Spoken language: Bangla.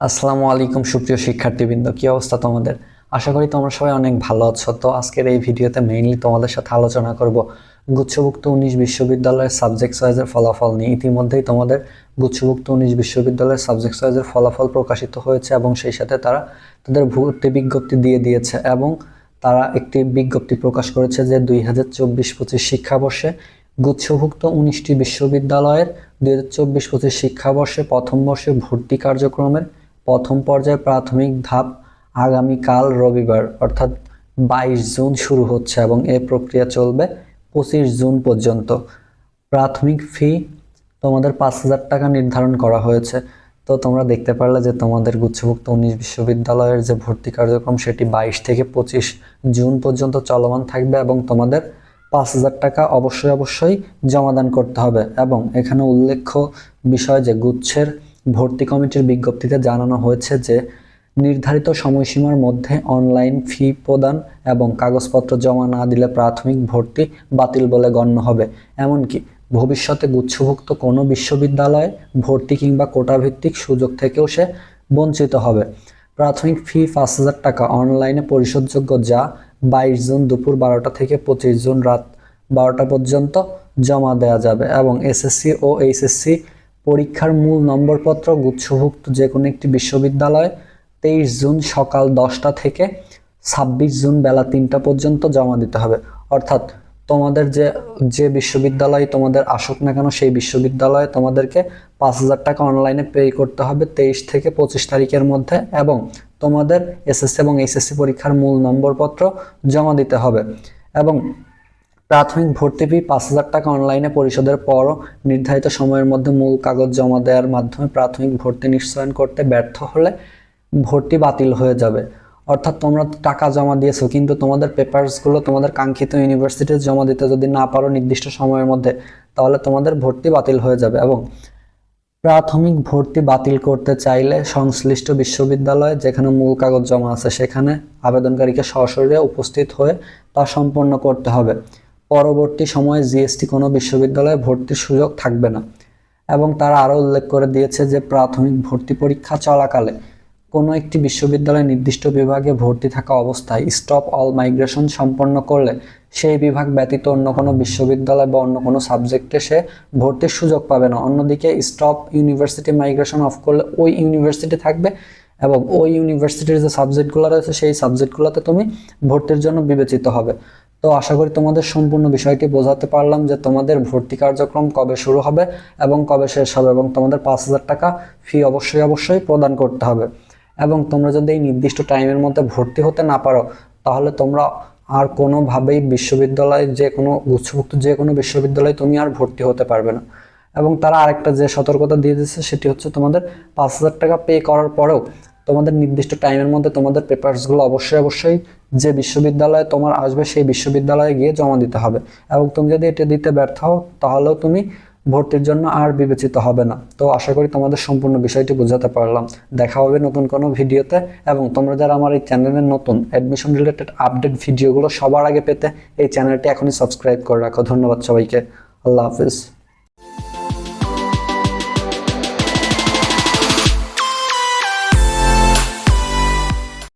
আসসালামু আলাইকুম, সুপ্রিয় শিক্ষার্থীবৃন্দ। কি অবস্থা তোমাদের? আশা করি তোমরা সবাই অনেক ভালো আছো। তো আজকের এই ভিডিওতে মেইনলি তোমাদের সাথে আলোচনা করব গুচ্ছভুক্ত উনিশ বিশ্ববিদ্যালয়ের সাবজেক্ট ওয়াইজের ফলাফল নিয়ে। ইতিমধ্যেই তোমাদের গুচ্ছভুক্ত উনিশ বিশ্ববিদ্যালয়ের সাবজেক্ট ওয়াইজের ফলাফল প্রকাশিত হয়েছে এবং সেই সাথে তারা তাদের ভর্তি বিজ্ঞপ্তি দিয়ে দিয়েছে এবং তারা একটি বিজ্ঞপ্তি প্রকাশ করেছে যে দুই হাজার চব্বিশ পঁচিশ শিক্ষাবর্ষে গুচ্ছভুক্ত উনিশটি বিশ্ববিদ্যালয়ের দুই হাজার চব্বিশ পঁচিশ শিক্ষাবর্ষে প্রথম বর্ষে ভর্তি কার্যক্রমের প্রথম পর্যায়ে প্রাথমিক ধাপ আগামীকাল রবিবার, অর্থাৎ বাইশ জুন শুরু হচ্ছে এবং এই প্রক্রিয়া চলবে পঁচিশ জুন পর্যন্ত। প্রাথমিক ফি তোমাদের পাঁচ হাজার টাকা নির্ধারণ করা হয়েছে। তো তোমরা দেখতে পারলে যে তোমাদের গুচ্ছভুক্ত উনিশ বিশ্ববিদ্যালয়ের যে ভর্তি কার্যক্রম, সেটি বাইশ থেকে পঁচিশ জুন পর্যন্ত চলমান থাকবে এবং তোমাদের পাঁচ হাজার টাকা অবশ্যই অবশ্যই জমাদান করতে হবে। এবং এখানে উল্লেখ্য বিষয় যে গুচ্ছের ভর্তি কমিটির বিজ্ঞপ্তিতে জানানো হয়েছে যে, নির্ধারিত সময়সীমার মধ্যে অনলাইন ফি প্রদান এবং কাগজপত্র জমা না দিলে প্রাথমিক ভর্তি বাতিল বলে গণ্য হবে। এমনকি, ভবিষ্যতে গুচ্ছভুক্ত কোনো বিশ্ববিদ্যালয়ে ভর্তি কিংবা কোটাভিত্তিক সুযোগ থেকেও সে বঞ্চিত হবে। প্রাথমিক ফি পাঁচ হাজার টাকা, অনলাইনে পরিশোধযোগ্য যা বাইশ জুন দুপুর বারোটা থেকে পঁচিশ জুন রাত বারোটা পর্যন্ত জমা দেওয়া যাবে এবং এসএসসি ও এইচএসসি পরীক্ষার মূল নম্বরপত্র গুচ্ছভুক্ত যে কোনো একটি বিশ্ববিদ্যালয় তেইশ জুন সকাল দশটা থেকে ছাব্বিশ জুন বেলা তিনটা পর্যন্ত জমা দিতে হবে। অর্থাৎ তোমাদের যে যে বিশ্ববিদ্যালয় তোমাদের আসুক না কেন সেই বিশ্ববিদ্যালয়ে তোমাদেরকে পাঁচ হাজার টাকা অনলাইনে পে করতে হবে তেইশ থেকে পঁচিশ তারিখের মধ্যে এবং তোমাদের এসএসসি এবং এইচএসসি পরীক্ষার মূল নম্বরপত্র জমা দিতে হবে। এবং প্রাথমিক ভর্তি ফি পাঁচ হাজার টাকা অনলাইনে পরিশোধের পরও নির্ধারিত সময়ের মধ্যে মূল কাগজ জমা দেওয়ার মাধ্যমে প্রাথমিক ভর্তি নিশ্চয়ন করতে ব্যর্থ হলে ভর্তি বাতিল হয়ে যাবে। অর্থাৎ তোমরা টাকা জমা দিয়েছ, কিন্তু তোমাদের পেপারসগুলো তোমাদের কাঙ্ক্ষিত ইউনিভার্সিটিতে জমা দিতে যদি না পারো নির্দিষ্ট সময়ের মধ্যে, তাহলে তোমাদের ভর্তি বাতিল হয়ে যাবে এবং প্রাথমিক ভর্তি বাতিল করতে চাইলে সংশ্লিষ্ট বিশ্ববিদ্যালয়ে যেখানে মূল কাগজ জমা আছে সেখানে আবেদনকারীকে সরাসরি উপস্থিত হয়ে তা সম্পন্ন করতে হবে। পরবর্তী সময়ে জিএসটি কোনো বিশ্ববিদ্যালয়ে ভর্তির সুযোগ থাকবে না। এবং তারা আরও উল্লেখ করে দিয়েছে যে প্রাথমিক ভর্তি পরীক্ষা চলাকালে কোনো একটি বিশ্ববিদ্যালয়ে নির্দিষ্ট বিভাগে ভর্তি থাকা অবস্থায় স্টপ অল মাইগ্রেশন সম্পন্ন করলে সেই বিভাগ ব্যতীত অন্য কোনো বিশ্ববিদ্যালয় বা অন্য কোনো সাবজেক্টে সে ভর্তির সুযোগ পাবে না। অন্যদিকে স্টপ ইউনিভার্সিটি মাইগ্রেশন অফ করলে ওই ইউনিভার্সিটি থাকবে এবং ওই ইউনিভার্সিটির যে সাবজেক্টগুলো রয়েছে, সেই সাবজেক্টগুলোতে তুমি ভর্তির জন্য বিবেচিত হবে। তো আশা করি তোমাদের সম্পূর্ণ বিষয়টি বোঝাতে পারলাম যে তোমাদের ভর্তি কার্যক্রম কবে শুরু হবে এবং কবে শেষ হবে এবং তোমাদের পাঁচ হাজার টাকা ফি অবশ্যই অবশ্যই প্রদান করতে হবে। এবং তোমরা যদি এই নির্দিষ্ট টাইমের মধ্যে ভর্তি হতে না পারো, তাহলে তোমরা আর কোনোভাবেই বিশ্ববিদ্যালয়ে যে কোনো গুচ্ছভুক্ত যে কোনো বিশ্ববিদ্যালয়ে তুমি আর ভর্তি হতে পারবে না। এবং তারা আরেকটা যে সতর্কতা দিয়ে দিচ্ছে সেটি হচ্ছে তোমাদের পাঁচ হাজার টাকা পে করার পরেও তোমাদের নির্দিষ্ট টাইমের মধ্যে তোমাদের পেপারসগুলো অবশ্যই অবশ্যই যে বিশ্ববিদ্যালয়ে তোমার আসবে সেই বিশ্ববিদ্যালয়ে গিয়ে জমা দিতে হবে। এবং তুমি যদি এটা দিতে ব্যর্থ হও, তাহলেও তুমি ভর্তির জন্য আর বিবেচিত হবে না। তো আশা করি তোমাদের সম্পূর্ণ বিষয়টি বোঝাতে পারলাম। দেখা হবে নতুন কোনো ভিডিওতে। এবং তোমরা যারা আমার এই চ্যানেলের নতুন অ্যাডমিশন রিলেটেড আপডেট ভিডিওগুলো সবার আগে পেতে, এই চ্যানেলটি এখনই সাবস্ক্রাইব করে রাখো। ধন্যবাদ সবাইকে। আল্লাহ হাফিজ।